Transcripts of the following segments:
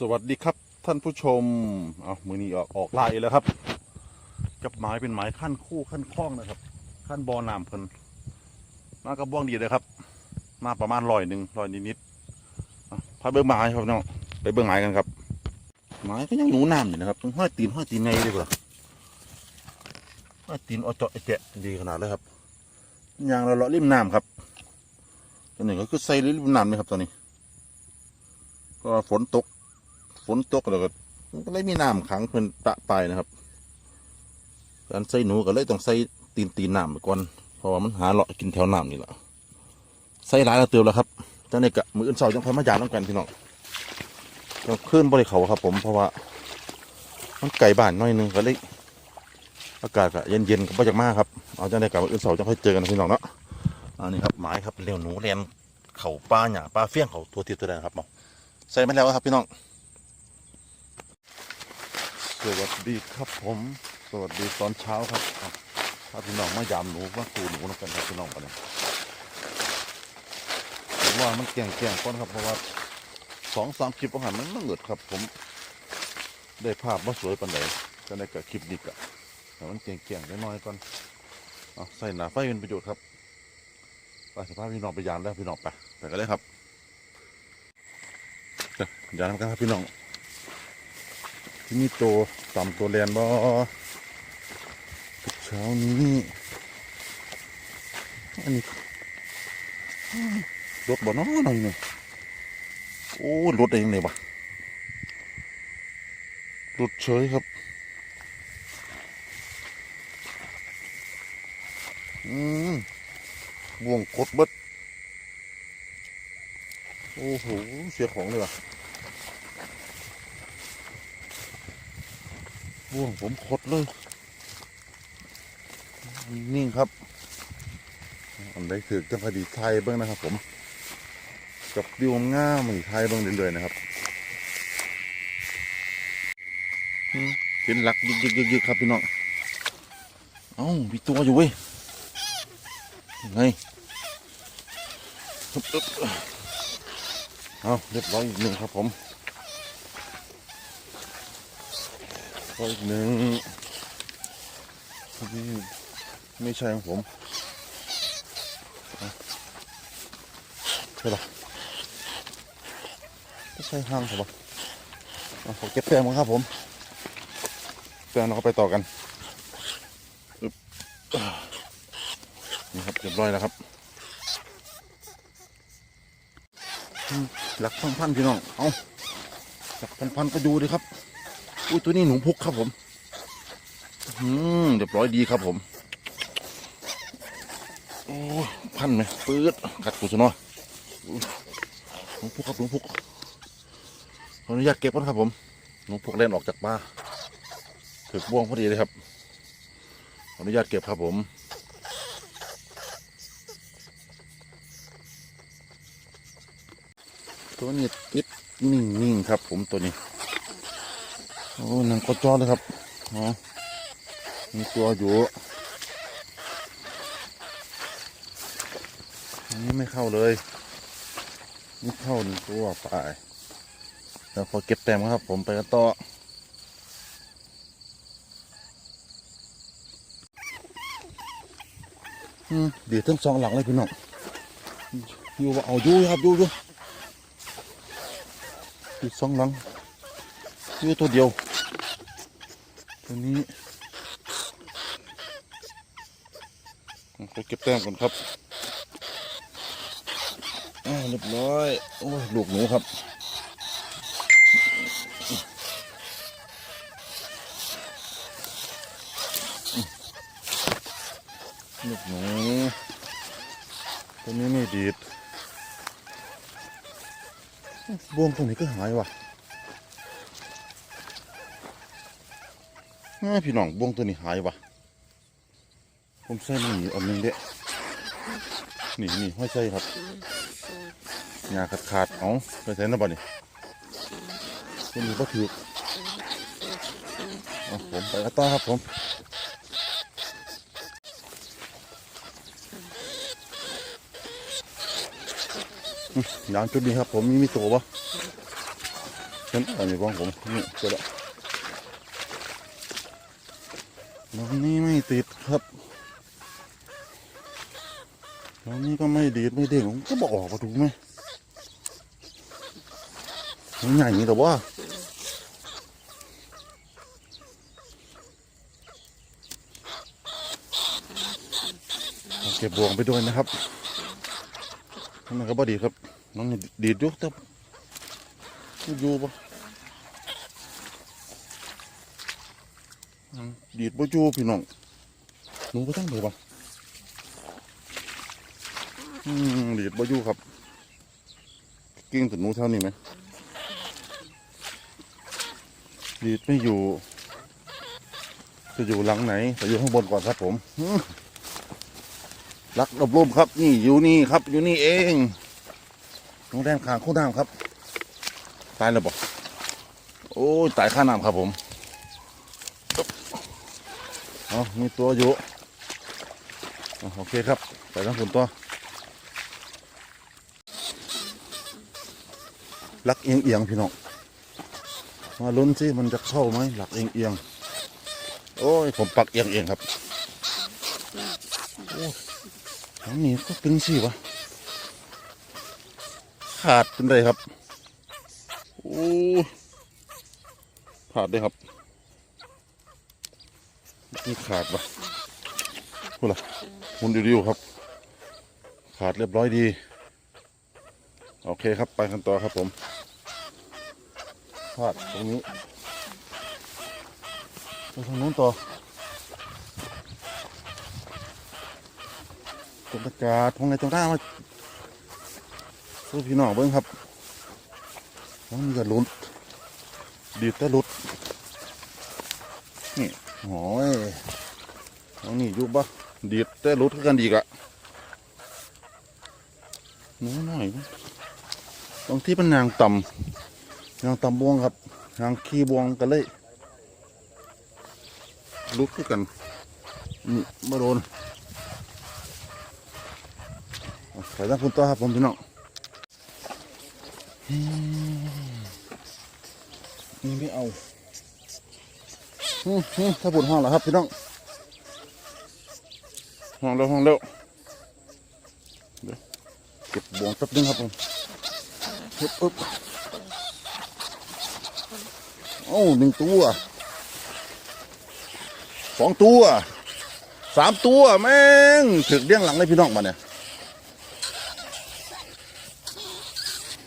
สวัสดีครับท่านผู้ชม เอามือนี้ออกออกไล่แล้วครับกับไม้เป็นไม้ขั้นคู่ขั้นคล้องนะครับ ขั้นบอน้ำเพิ่นมากระบ้องดีเลยครับ มาประมาณรอยหนึ่งรอยนิดๆอะพาเบิ้งไม้ครับน้องไปเบิ้งไม้กันครับ ไม้ก็ยังหนูน้ำอยู่นะครับต้องห้อยตีนห้อยตีนในดีกว่าห้อยตีนเอาเจาะเอาแจะดีขนาดเลยครับยางเราเลาะริมน้ำครับตัวนี้ก็คือใส่ริมน้ำเลยครับตัวนี้ ก็ฝนตก ฝนตกแล้วก็มันก็เลยมีน้ำขังเพิ่นปะปายนะครับ การใส่หนูก็เลยต้องใส่ตีนตีนน้ำไปก่อนเพราะว่ามันหาเลาะกินแถวน้ำนี่แหละใส่หลายแล้วเติมแล้วครับจังนี้กะมืออื่นเสาร์จังค่อยมาหยาดน้ำกันพี่น้องก็ขึ้นบริเขาครับ ผมเพราะว่ามันไก่บ้านน้อยนึงก็เลยอากาศก็เย็นๆก็บ่จากมากครับเอาจังได้กับมืออื่นเสาร์จังค่อยเจอกันพี่น้องเนาะอันนี้ครับไม้ครับเลี้ยวหนูเรียนเข่าปลาหยาปลาเฟี้ยงเขาตัวทิศตัวใดนะครับเนาใส่มาแล้วครับพี่น้อง สวัสดีครับผม สวัสดีตอนเช้าครับถ้าพี่น้องมายามหนูมาคูหนูนำกันครับพี่น้องไปเลยผมว่ามันแก่งแก่งก้อนครับเพราะว่าสองสามคลิปอาหารมันมันเหงืดครับ ผม ได้ภาพว่าสวยปันใดก็ได้กับคลิปนี้กะแต่มันแก่งแก่งน้อยๆก่อนเอาใส่หนาไฟเป็นประโยชน์ครับไปสภาพพี่น้องไปยานแล้วพี่น้องไปไปกันเลยครับเดี๋ยวยานกันครับพี่น้อง ที่มีตัวต่ำตัวแลนบ่เช้านี้อันนี้รถบ่น้อหน่อยหนึ่งโอ้รถเองเลยวะรถเฉยครับอืมบ่วงกดเบิดโอ้โหเสียของเลยว่ะ บ่วงผมคดเลย นิ่งครับ อันใดถือจังคดีไทยเบิ้งนะครับ ผม กับดิวง่ามเหมือไทยเบิ้งเรื่อยๆนะครับเป็นหลักยึกยึกยึกยึกครับพี่น้อง เอ้ามีตัวอยู่เว้ยไงเอาเรียบร้อยอีกหนึ่งครับผม ก็อีกหนึ่งนี่ไม่ใช่ของผมใช่ปะไม่ใช่ห้างผมปะผมเก็บแป้งมาครับผมแป้งเราก็ไปต่อกันนี่ครับเรียบร้อยแล้วครับหลักพันพันๆพี่น้อง เอาหลักพันพันๆก็ดูดิครับ อุ้ยตัวนี้หนูพุกครับผมอืมเรียบร้อยดีครับผมโอ้พันไหมปื๊ดกัดกูซะหน่อยอุ๊ยหนูพุกครับหนูพุกขออนุญาตเก็บก่อนครับผมหนูพุกเล่นออกจากป่าถึกบ่วงพอดีเลยครับขออนุญาตเก็บครับผมตัวนี้ติดนิ่งๆครับผมตัวนี้ โอ้หนังกระจอเลยครับอ๋อมีตัวอยู่อันนี้ไม่เข้าเลยไม่เข้าหนึ่งตัวไปเดี๋ยวขอเก็บแต้มครับ ผมไปกันต่อเดี๋ยวทั้งสองหลังเลยพี่น้องอยู่ว่าเอาอยู่ครับอยู่อยู่อยู่สองหลังซื้อตัวเดียว ตัวนี้เขาเก็บแต้มก่อนครับอ่เรียบร้อย โอ้ลูกหนูครับลูกหนูตัวนี้ไม่ดีดบวงตรงนี้ก็หายว่ะ เอ้ย พี่น้องบ่วงตัวนี้หายวะผมใส่มันหนีอันนึงเด้นี่นี่ห้อยใส่ครับหญ้าขาดขาดเอาไปใส่น้ำบ่นี่ตัวนี้ก็ถือเอาผมไปกันต่อครับผมยางจุดนี้ครับผมมีมีตัวปะห็นอันนี้บ้างผมนี่เจอแล้ว ลงนี้ไม่ติดครับลงนี้ก็ไม่ดีดไม่เด้งผมก็บอกออกมาถูไหมมันใหญ่นี่แต่ว่าเก็บบวงไปด้วยนะครับมันก็บ่ดีครับ น้องนี่ดีดยุกแต่อยู่ปะอืม ดีดบ่อยู่พี่น้องหนูก็ตั้งเลยปะอืมดีดบ่อยู่ครับ กิ้งถึงหนูเท่านี้ไหมดีดไม่อยู่ จะอยู่หลังไหนจะอยู่ข้างบนก่อนครับผมรักรบร่มครับ นี่อยู่นี่ครับ อยู่นี่เองน้องแดงขางคู่น้ำครับ ตายแล้วบอกโอ้ตายข้าน้ำครับผม เอามีตัวอยู่โอเคครับไปทั้งคนตัวหลักเอียงเอียงพี่น้องมาลุ้นสิมันจะเข้าไหมหลักเอียงเอียงโอ้ยผมปักเอียงเอียงครับโอ้ทางนี้ก็เป็นสิวะขาดเป็นไรครับโอ้ขาดเลยครับ นี่ขาดปะพูดละมุนดิวๆครับ ขาดเรียบร้อยดี โอเคครับไปกันต่อครับผมพลาดตรงนี้ไปทางนู้นต่อบรรยากาศตรงไหนตรงหน้ามาสู้พี่น้องเบิ้งครับน้องมีกระลุดดีดแตะลุด นี่โอ้ยน้องนี่ยุบปะดีดแต่ลุดกันดีกะนูหน่อยบางที่เป็นนางต่ำนางต่ำบวงครับนางขี้บวงกันเลยลุกคือกันนี่มาโดนอะไปตั้งคุณต่อครับผมพี่น้องนี่ไม่เอา ถ้าบุญห้องเหรอครับพี่น้องห้องเร็วห้องเร็วเดี๋ยวเก็บบวงแป๊บนึงครับผมปึ๊บปึ๊บโอ้หนึ่งตัวสองตัวสามตัวแม่งถึกเลี้ยงหลังเลยพี่น้องมาเนี่ย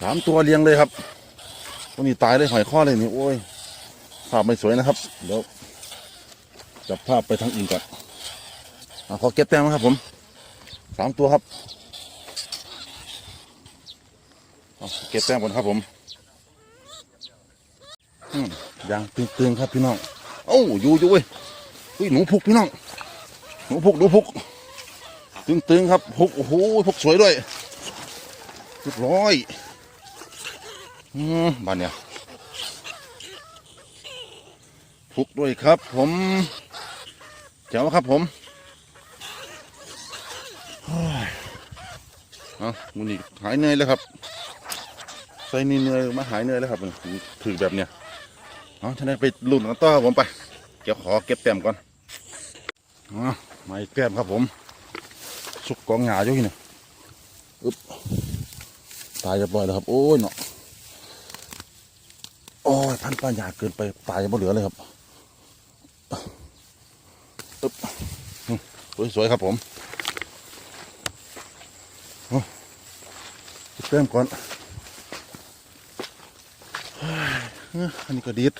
สามตัวเลี้ยงเลยครับตัวนี้ตายเลยหอยข้อเลยนี่โอ้ยภาพไม่สวยนะครับเดี๋ยว จับภาพไปทางอื่นก่อนอขอเก็บแต้มนะครับผมสามตัวครับเอาเก็บแต้มก่อนครับผมยางตึงๆครับพี่น้องโอ้อยู่อยู่เว้ยอุ้ยหนูพุกพี่น้องหนูพุกหนูพุก ตึงๆครับพุกโอ้โหพุกสวยด้วยเรียบร้อยอืมบ้านเนี่ยพุกด้วยครับผม เจ๋วครับผมเอามูนี่หายเหนื่อยแล้วครับ ใส่นี่เหนื่อยมาหายเหนื่อยแล้วครับถือแบบเนี้ยเอาท่านได้ไปลุ่นกันต่อผมไปเดี๋ยวขอเก็บแต้มก่อนอ๋อมาอีกแต้มครับผมสุกกองหงาอยู่ที่นี่อึ๊บตายเรียบร้อยแล้วครับ โอ้ยเนาะโอ้ยพันป้าหยาเกินไปตายจะบ่เหลือเลยครับ อึ๊บสวยๆครับผมเริ่มก่อนอ้ออันนี้ก็ดีด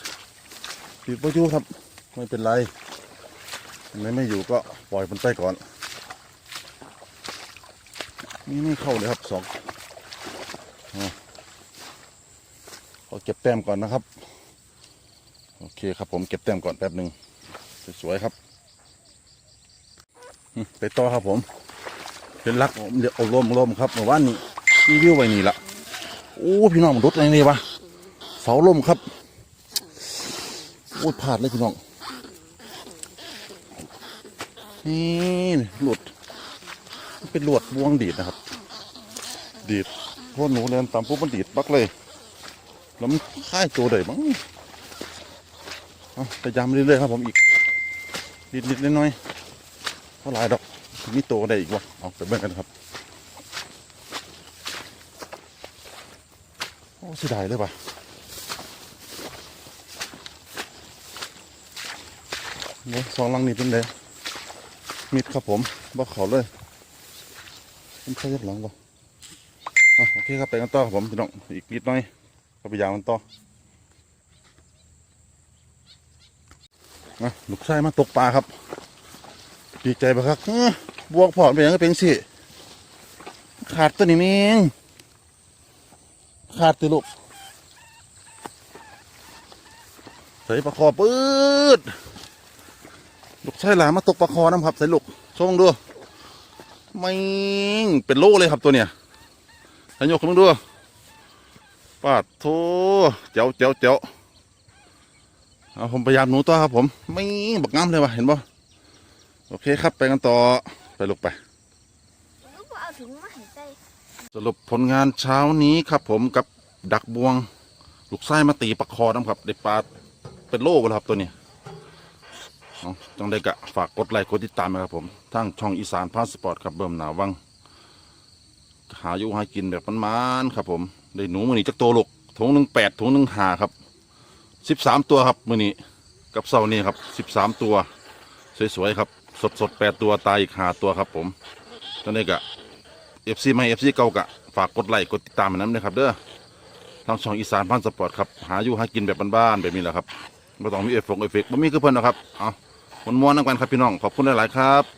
ดีดไ่อยู่ครับ ไม่เป็นไรไหนไม่อยู่ก็ปล่อยมันไปก่อน นี่ไม่เข้าเลยครับสองอะขอเก็บแต้มก่อนนะครับ โอเคครับผมเก็บแต้มก่อนแป๊บหนึ่งสวยๆครับ ไปต่อครับผมเป็นรักเดี๋ยวเอาลมลมครับเมื่อวานนี้รีวิวไว้นี่ละโอ้พี่น้องมันรุดอะไรนี่วะเสาลมครับโอ้ยพลาดเลยพี่น้องนี่หลุด เป็นหลวดบวงดีดนะครับ ดีดพวกหนูเรียนตามปุ๊บมันดีดปักเลยแล้วมันค่ายตัวใดบ้างเอาพยายามเรื่อยๆครับผมอีกนิดๆน้อยๆ ท่าหลายดอกมีตัวใดอีกวะเอาไปเบิ่งกันครับโอ้เสียดายเลยป่ะเนี่ยสองลังนี่เป็นไงมิดครับผมบ่เขาเลยเป็นใช่ยับหลังบ่อะโอเคครับไปกันต่อครับผมพี่น้องอีกนิดหน่อยก็พยายามกันต่อนะลูกชายมาตกปลาครับ ดีใจปะครับบวกพอดไปยังก็เป็นสิขาดตัวนี้เองขาดตัวลูกใส่ปลาคอปืดลูกใชายหลามาตกปลาคอน้ำครับใส่ลูกชมดูไม่งเป็นโลเลยครับตัวเนี้ยท่านยกขึ้นมาดูปาดโถเจ๋วเจ๋วเจ๋วเอาผมพยายามหนูต่อครับผม ไม่งบักงามเลยวะเห็นป่ โอเคครับไปกันต่อไปลูกไปสรุปผลงานเช้านี้ครับ ผมกับดักบวง ลูกไส้มาตีปลาคอน้ำครับได้ปลาเป็นโลกแล้วครับตัวนี้จังได้กะฝากกดไลค์กดติดตามนะครับผมทั้งช่องอีสานพาสปอร์ตครับเบิ่มหนาวังหาอยู่หากินแบบมันๆครับ ผมได้หนูมือนี้จักตัวลูกถุงหนึ่งแปดถุงหนึ่งหาครับสิบสามตัวครับมือนี้กับเสาร์นี้ครับสิบสามตัว สวยๆครับ สดๆแปดตัวตายอีกหาตัวครับผมตอนนี้กะเอฟซีไม่เอฟซีเก่ากะฝากกดไลค์กดติดตามมันนั้นนะครับเด้อทางช่องอีสานพันสปอร์ตครับหาอยู่หากินแบบบ้านๆแบบนี้แหละครับไม่ต้องมีเอฟฟงเอฟเฟกต์ไม่มีคือเพิ่นนะครับเอามวนๆนักกันครับพี่น้องขอบคุณหลายๆครับ